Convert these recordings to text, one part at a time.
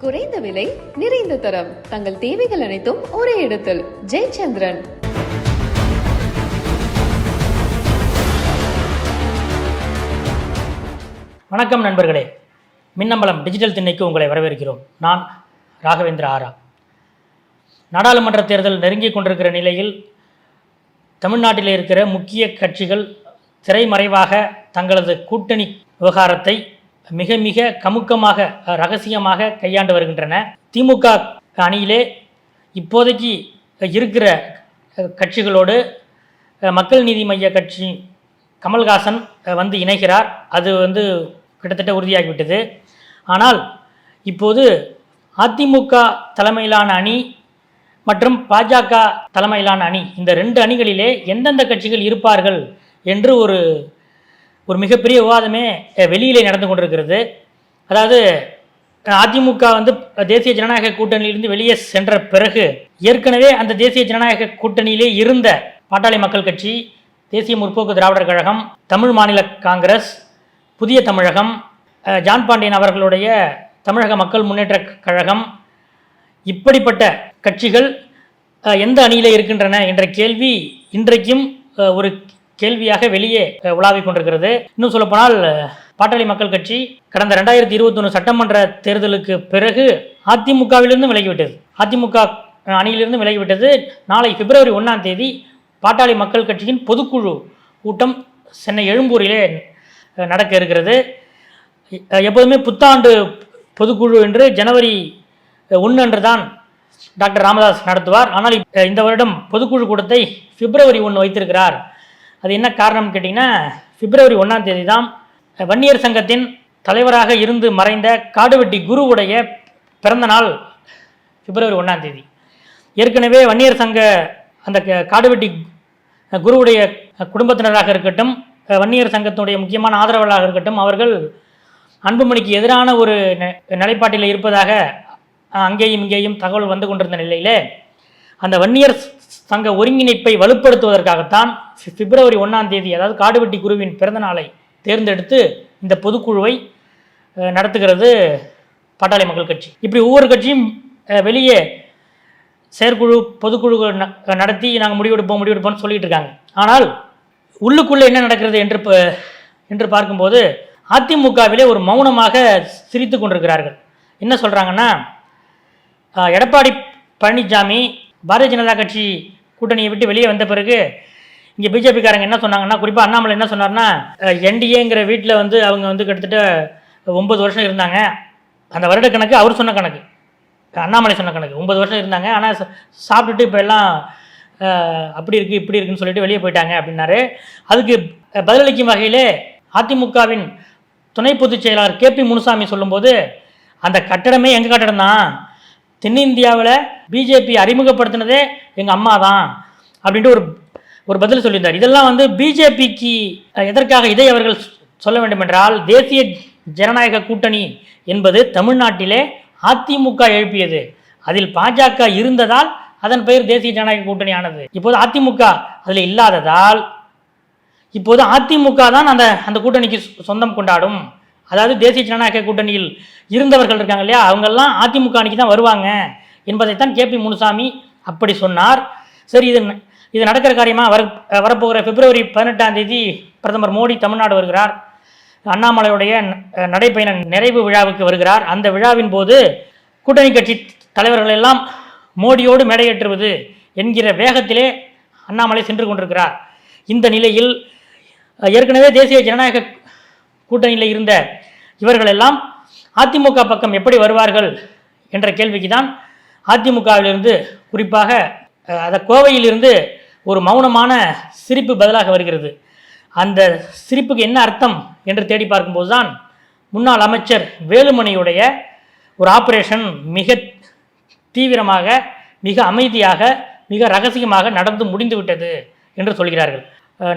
குறைந்த விலை நிறைந்த தரம். தங்கள் தேவைகள் அனைத்தும் ஒரே இடத்தில். ஜெயச்சந்திரன். வணக்கம் நண்பர்களே. மின்னம்பலம் டிஜிட்டல் திண்ணைக்கு உங்களை வரவேற்கிறோம். நான் ராகவேந்திர ஆரா. நாடாளுமன்ற தேர்தல் நெருங்கிக் கொண்டிருக்கிற நிலையில் தமிழ்நாட்டில் இருக்கிற முக்கிய கட்சிகள் திரைமறைவாக தங்களது கூட்டணி விவகாரத்தை மிக மிக கமுக்கமாக ரகசியமாக கையாண்டு வருகின்றன. திமுக அணியிலே இப்போதைக்கு இருக்கிற கட்சிகளோடு மக்கள் நீதி மைய கட்சி கமல்ஹாசன் வந்து இணைகிறார். அது வந்து கிட்டத்தட்ட உறுதியாகிவிட்டது. ஆனால் இப்போது அதிமுக தலைமையிலான அணி மற்றும் பாஜக தலைமையிலான அணி இந்த ரெண்டு அணிகளிலே எந்தெந்த கட்சிகள் இருப்பார்கள் என்று ஒரு ஒரு மிகப்பெரிய விவாதமே வெளியிலே நடந்து கொண்டிருக்கிறது. அதாவது அதிமுக வந்து தேசிய ஜனநாயக கூட்டணியிலிருந்து வெளியே சென்ற பிறகு ஏற்கனவே அந்த தேசிய ஜனநாயக கூட்டணியிலே இருந்த பாட்டாளி மக்கள் கட்சி தேசிய முற்போக்கு திராவிடர் கழகம் தமிழ் மாநில காங்கிரஸ் புதிய தமிழகம் ஜான் பாண்டியன் அவர்களுடைய தமிழக மக்கள் முன்னேற்ற கழகம் இப்படிப்பட்ட கட்சிகள் எந்த அணியில் இருக்கின்றன என்ற கேள்வி இன்றைக்கும் ஒரு கேள்வியாக வெளியே உலாவிக் கொண்டிருக்கிறது. இன்னும் சொல்லப்போனால் பாட்டாளி மக்கள் கட்சி கடந்த ரெண்டாயிரத்தி இருபத்தொன்று சட்டமன்ற தேர்தலுக்கு பிறகு அதிமுகவிலிருந்து விலகிவிட்டது. அதிமுக அணியிலிருந்து விலகிவிட்டது. நாளை பிப்ரவரி ஒன்றாம் தேதி பாட்டாளி மக்கள் கட்சியின் பொதுக்குழு கூட்டம் சென்னை எழும்பூரிலே நடக்க இருக்கிறது. எப்போதுமே புத்தாண்டு பொதுக்குழு என்று ஜனவரி ஒன்று அன்று தான் டாக்டர் ராமதாஸ் நடத்துவார். ஆனால் இந்த வருடம் பொதுக்குழு கூட்டத்தை பிப்ரவரி ஒன்று வைத்திருக்கிறார். அது என்ன காரணம் கேட்டிங்கன்னா பிப்ரவரி ஒன்றாம் தேதி தான் வன்னியர் சங்கத்தின் தலைவராக இருந்து மறைந்த காடுவெட்டி குருவுடைய பிறந்த நாள் பிப்ரவரி ஒன்றாம் தேதி. ஏற்கனவே வன்னியர் சங்க அந்த க- காடுவெட்டி குருவுடைய குடும்பத்தினராக இருக்கட்டும் வன்னியர் சங்கத்தினுடைய முக்கியமான ஆதரவாளராக இருக்கட்டும் அவர்கள் அன்புமணிக்கு எதிரான ஒரு நிலைப்பாட்டில் இருப்பதாக அங்கேயும் இங்கேயும் தகவல் வந்து கொண்டிருந்த நிலையில் அந்த வன்னியர் சங்க ஒருங்கிணைப்பை வலுப்படுத்துவதற்காகத்தான் பிப்ரவரி ஒன்றாம் தேதி அதாவது காடுவெட்டி குருவின் பிறந்த நாளை தேர்ந்தெடுத்து இந்த பொதுக்குழுவை நடத்துகிறது பாட்டாளி மக்கள் கட்சி. இப்படி ஒவ்வொரு கட்சியும் வெளியே செயற்குழு பொதுக்குழு ந- நடத்தி நாங்கள் முடிவெடுப்போம் முடிவெடுப்போம்னு சொல்லிட்டு இருக்காங்க. ஆனால் உள்ளுக்குள்ளே என்ன நடக்கிறது என்று ப- என்று பார்க்கும்போது அதிமுகவிலே ஒரு மௌனமாக சிரித்து கொண்டிருக்கிறார்கள். என்ன சொல்கிறாங்கன்னா எடப்பாடி பழனிசாமி பாரதிய ஜனதா கட்சி கூட்டணியை விட்டு வெளியே வந்த பிறகு இங்கே பிஜேபிக்காரங்க என்ன சொன்னாங்கன்னா குறிப்பாக அண்ணாமலை என்ன சொன்னார்னா என்டிஏங்கிற வீட்டில் வந்து அவங்க வந்து கிட்டத்தட்ட ஒன்பது வருஷம் இருந்தாங்க. அந்த வருட கணக்கு அவர் சொன்ன கணக்கு. அண்ணாமலை சொன்ன கணக்கு. ஒம்பது வருஷம் இருந்தாங்க. ஆனால் சாப்பிட்டுட்டு இப்போ எல்லாம் அப்படி இருக்குது இப்படி இருக்குன்னு சொல்லிட்டு வெளியே போயிட்டாங்க அப்படின்னாரு. அதுக்கு பதிலளிக்கும் வகையிலே அதிமுகவின் துணை பொதுச் செயலாளர் கேபி முனுசாமி சொல்லும்போது அந்த கட்டடமே எங்கள் கட்டடம் தான்? தென்னிந்தியாவில் பிஜேபி அறிமுகப்படுத்தினதே எங்கள் அம்மா தான் அப்படின்ட்டு ஒரு ஒரு பதில் சொல்லியிருந்தார். இதெல்லாம் வந்து பிஜேபிக்கு எதற்காக இதை அவர்கள் சொல்ல வேண்டும் என்றால் தேசிய ஜனநாயக கூட்டணி என்பது தமிழ்நாட்டிலே அதிமுக எழுப்பியது. அதில் பாஜக இருந்ததால் அதன் பெயர் தேசிய ஜனநாயக கூட்டணி ஆனது இப்போது அதிமுக அதில் இல்லாததால் இப்போது அதிமுக தான் அந்த அந்த கூட்டணிக்கு சொந்தம் கொண்டாடும். அதாவது தேசிய ஜனநாயக கூட்டணியில் இருந்தவர்கள் இருக்காங்க இல்லையா? அவங்கெல்லாம் அதிமுக அணிக்கு தான் வருவாங்க என்பதைத்தான் கே பி முனுசாமி அப்படி சொன்னார். சரி இது இது நடக்கிற காரியமாக வர வரப்போகிற பிப்ரவரி பதினெட்டாம் தேதி பிரதமர் மோடி தமிழ்நாடு வருகிறார். அண்ணாமலையுடைய நடைப்பயண நிறைவு விழாவுக்கு வருகிறார். அந்த விழாவின் போது கூட்டணி கட்சி தலைவர்கள் எல்லாம் மோடியோடு மேடையேற்றுவது என்கிற வேகத்திலே அண்ணாமலை சென்று கொண்டிருக்கிறார். இந்த நிலையில் ஏற்கனவே தேசிய ஜனநாயக கூட்டணியில் இருந்த இவர்களெல்லாம் அதிமுக பக்கம் எப்படி வருவார்கள் என்ற கேள்விக்கு தான் அதிமுகவிலிருந்து குறிப்பாக அந்த கோவையிலிருந்து ஒரு மௌனமான சிரிப்பு பதிலாக வருகிறது. அந்த சிரிப்புக்கு என்ன அர்த்தம் என்று தேடி பார்க்கும்போது தான் முன்னாள் அமைச்சர் வேலுமணியுடைய ஒரு ஆபரேஷன் மிக தீவிரமாக மிக அமைதியாக மிக ரகசியமாக நடந்து முடிந்து விட்டது என்று சொல்கிறார்கள்.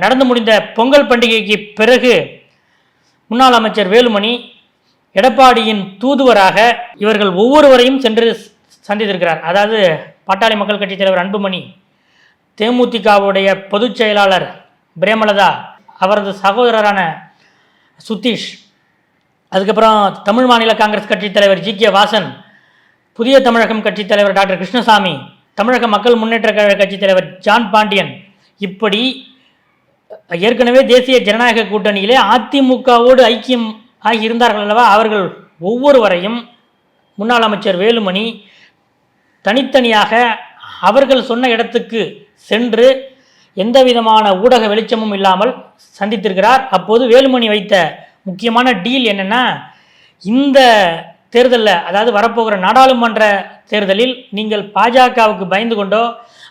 நடந்து முடிந்த பொங்கல் பண்டிகைக்கு பிறகு முன்னாள் அமைச்சர் வேலுமணி எடப்பாடியின் தூதுவராக இவர்கள் ஒவ்வொருவரையும் சென்று சந்தித்திருக்கிறார். அதாவது பாட்டாளி மக்கள் கட்சித் தலைவர் அன்புமணி தேமுதிகவுடைய பொதுச் செயலாளர் பிரேமலதா அவரது சகோதரரான சுதீஷ் அதுக்கப்புறம் தமிழ் மாநில காங்கிரஸ் கட்சித் தலைவர் ஜி. கே. வாசன் புதிய தமிழகம் கட்சித் தலைவர் டாக்டர் கிருஷ்ணசாமி தமிழக மக்கள் முன்னேற்ற கழக கட்சித் தலைவர் ஜான் பாண்டியன். இப்படி ஏற்கனவே தேசிய ஜனநாயக கூட்டணியிலே அதிமுகவோடு ஐக்கியம் ஆகி இருந்தார்கள் அல்லவா? அவர்கள் ஒவ்வொருவரையும் முன்னாள் அமைச்சர் வேலுமணி தனித்தனியாக அவர்கள் சொன்ன இடத்துக்கு சென்று எந்த விதமான ஊடக வெளிச்சமும் இல்லாமல் சந்தித்திருக்கிறார். அப்போது வேலுமணி வைத்த முக்கியமான டீல் என்னென்னா இந்த தேர்தலில் அதாவது வரப்போகிற நாடாளுமன்ற தேர்தலில் நீங்கள் பாஜகவுக்கு பயந்து கொண்டோ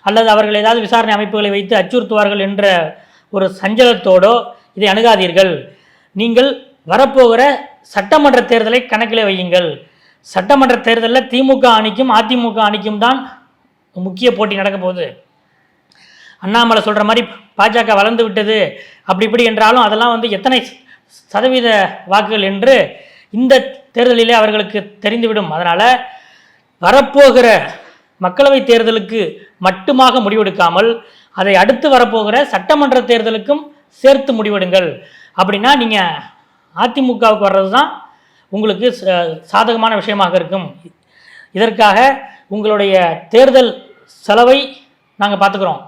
அல்லது அவர்கள் ஏதாவது விசாரணை அமைப்புகளை வைத்து அச்சுறுத்துவார்கள் என்ற ஒரு சஞ்சலத்தோடோ இதை அணுகாதீர்கள். நீங்கள் வரப்போகிற சட்டமன்ற தேர்தலை கணக்கில் வையுங்கள். சட்டமன்ற தேர்தலில் திமுக அணிக்கும் அதிமுக அணிக்கும் தான் முக்கிய போட்டி நடக்க போகுது. அண்ணாமலை சொல்கிற மாதிரி பாஜக வளர்ந்து விட்டது அப்படி இப்படி என்றாலும் அதெல்லாம் வந்து எத்தனை சதவீத வாக்குகள் என்று இந்த தேர்தலிலே அவர்களுக்கு தெரிந்துவிடும். அதனால் வரப்போகிற மக்களவைத் தேர்தலுக்கு மட்டுமாக முடிவெடுக்காமல் அதை அடுத்து வரப்போகிற சட்டமன்ற தேர்தலுக்கும் சேர்த்து முடிவெடுங்கள். அப்படின்னா நீங்கள் அதிமுகவுக்கு வர்றது தான் உங்களுக்கு ச- சாதகமான விஷயமாக இருக்கும். இதற்காக உங்களுடைய தேர்தல் செலவை நாங்கள் பார்த்துக்குறோம்.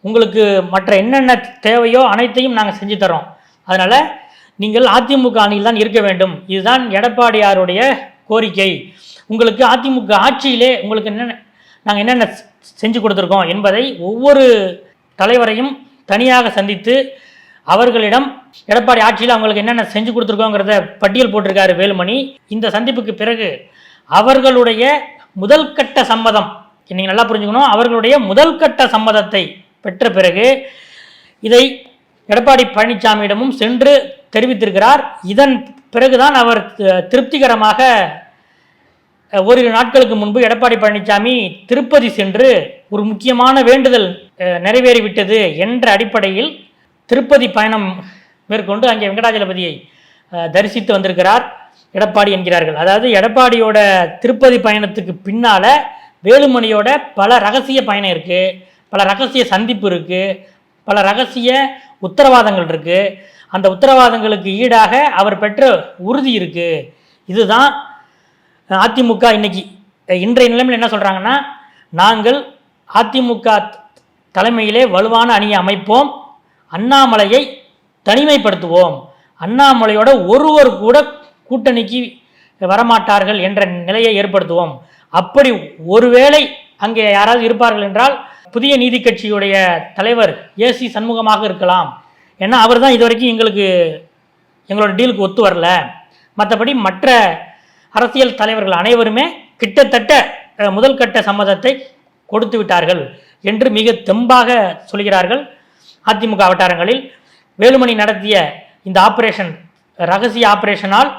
உங்களுக்கு மற்ற என்னென்ன தேவையோ அனைத்தையும் நாங்கள் செஞ்சு தரோம் அதனால் நீங்கள் அதிமுக அணியில் தான் இருக்க வேண்டும். இதுதான் எடப்பாடியாருடைய கோரிக்கை. உங்களுக்கு அதிமுக ஆட்சியிலே உங்களுக்கு என்னென்ன நாங்கள் என்னென்ன செஞ்சு கொடுத்துருக்கோம் என்பதை ஒவ்வொரு தலைவரையும் தனியாக சந்தித்து அவர்களிடம் எடப்பாடி ஆட்சியில் அவங்களுக்கு என்னென்ன செஞ்சு கொடுத்துருக்கோங்கிறத பட்டியல் போட்டிருக்காரு வேலுமணி. இந்த சந்திப்புக்கு பிறகு அவர்களுடைய முதல் கட்ட சம்மதம் நீங்கள் நல்லா புரிஞ்சுக்கணும் அவர்களுடைய முதல் கட்ட சம்மதத்தை பெற்ற பிறகு இதை எடப்பாடி பழனிசாமியிடமும் சென்று தெரிவித்திருக்கிறார். இதன் பிறகுதான் அவர் திருப்திகரமாக ஓரிரு நாட்களுக்கு முன்பு எடப்பாடி பழனிசாமி திருப்பதி சென்று ஒரு முக்கியமான வேண்டுதல் நிறைவேறிவிட்டது என்ற அடிப்படையில் திருப்பதி பயணம் மேற்கொண்டு அங்கே வெங்கடாஜலபதியை தரிசித்து வந்திருக்கிறார் எடப்பாடி என்கிறார்கள். அதாவது எடப்பாடியோட திருப்பதி பயணத்துக்கு பின்னால் வேலுமணியோட பல ரகசிய பயணம் இருக்குது பல ரகசிய சந்திப்பு இருக்குது பல ரகசிய உத்தரவாதங்கள் இருக்குது அந்த உத்தரவாதங்களுக்கு ஈடாக அவர் பெற்ற உறுதி இருக்குது இதுதான் அதிமுக இன்னைக்கு இன்றைய நிலைமையில் என்ன சொல்கிறாங்கன்னா நாங்கள் அதிமுக தலைமையிலே வலுவான அணியை அமைப்போம் அண்ணாமலையை தனிமைப்படுத்துவோம். அண்ணாமலையோட ஒருவர் கூட கூட்டணிக்கு வரமாட்டார்கள் என்ற நிலையை ஏற்படுத்துவோம். அப்படி ஒருவேளை அங்கே யாராவது இருப்பார்கள் என்றால் புதிய நீதி கட்சியுடைய தலைவர் ஏசி சண்முகமாக இருக்கலாம். ஏன்னா அவர் தான் இதுவரைக்கும் எங்களுக்கு எங்களோட டீலுக்கு ஒத்து வரல. மற்றபடி மற்ற அரசியல் தலைவர்கள் அனைவருமே கிட்டத்தட்ட முதல் கட்ட சம்மதத்தை கொடுத்து விட்டார்கள் என்று மிக தெம்பாக சொல்கிறார்கள். அதிமுக வட்டாரங்களில் வேலுமணி நடத்திய இந்த ஆபரேஷன் ரகசிய ஆபரேஷனால்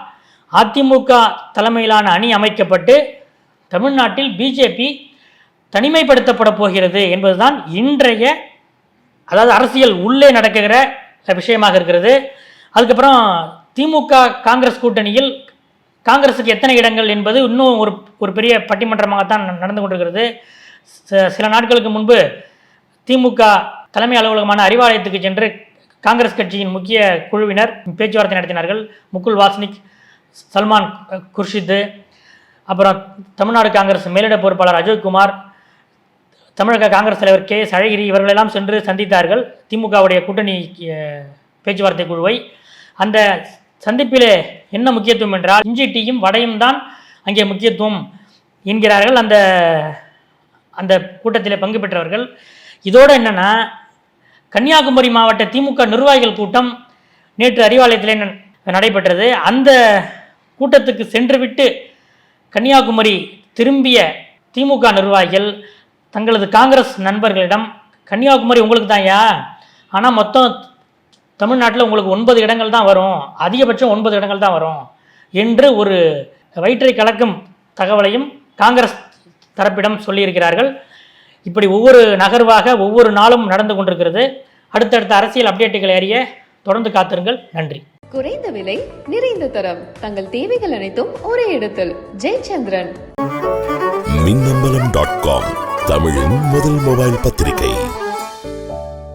அதிமுக தலைமையிலான அணி அமைக்கப்பட்டு தமிழ்நாட்டில் பிஜேபி தனிமைப்படுத்தப்பட போகிறது என்பதுதான் இன்றைய அதாவது அரசியல் உள்ளே நடக்குகிற விஷயமாக இருக்கிறது. அதுக்கப்புறம் திமுக காங்கிரஸ் கூட்டணியில் காங்கிரஸுக்கு எத்தனை இடங்கள் என்பது இன்னும் ஒரு ஒரு பெரிய பட்டிமன்றமாகத்தான் நடந்து கொண்டிருக்கிறது. ச- சில நாட்களுக்கு முன்பு திமுக தலைமை அலுவலகமான அறிவாலயத்துக்கு சென்று காங்கிரஸ் கட்சியின் முக்கிய குழுவினர் பேச்சுவார்த்தை நடத்தினார்கள். முகுல் வாஸ்னிக் சல்மான் குர்ஷித் அப்புறம் தமிழ்நாடு காங்கிரஸ் மேலிட பொறுப்பாளர் அஜய்குமார் தமிழக காங்கிரஸ் தலைவர் கே எஸ் அழகிரி இவர்களெல்லாம் சென்று சந்தித்தார்கள். திமுகவுடைய கூட்டணி பேச்சுவார்த்தை குழுவை. அந்த சந்திப்பிலே என்ன முக்கியத்துவம் என்றால் இஞ்சி டீயும் வடையும் தான் அங்கே முக்கியத்துவம் என்கிறார்கள். அந்த அந்த கூட்டத்தில் பங்கு பெற்றவர்கள். இதோடு என்னென்னா கன்னியாகுமரி மாவட்ட திமுக நிர்வாகிகள் கூட்டம் நேற்று அறிவாலயத்திலே ந- நடைபெற்றது. அந்த கூட்டத்துக்கு சென்றுவிட்டு கன்னியாகுமரி திரும்பிய திமுக நிர்வாகிகள் தங்களது காங்கிரஸ் நண்பர்களிடம் கன்னியாகுமரி உங்களுக்கு தான்யா ஆனால் மொத்தம் தமிழ்நாட்டில் உங்களுக்கு ஒன்பது இடங்கள் தான் வரும். அதிகபட்சம் ஒன்பது இடங்கள் தான் வரும். என்று ஒரு வயிற்றை கலக்கும் தகவலையும் காங்கிரஸ் தரப்பிடம் சொல்லியிருக்கிறார்கள். இப்படி ஒவ்வொரு நகர்வாக ஒவ்வொரு நாளும் நடந்து கொண்டிருக்கிறது. அடுத்தடுத்த அரசியல் அப்டேட்டுகளை அறிய தொடர்ந்து காத்திருங்கள். நன்றி. குறைந்த விலை நிறைந்த தரம். தங்கள் தேவைகள் அனைத்தும் ஒரே இடத்தில். ஜெயச்சந்திரன். மின்னம்பலம் டாட் காம் தமிழின் முதல் மொபைல் பத்திரிகை.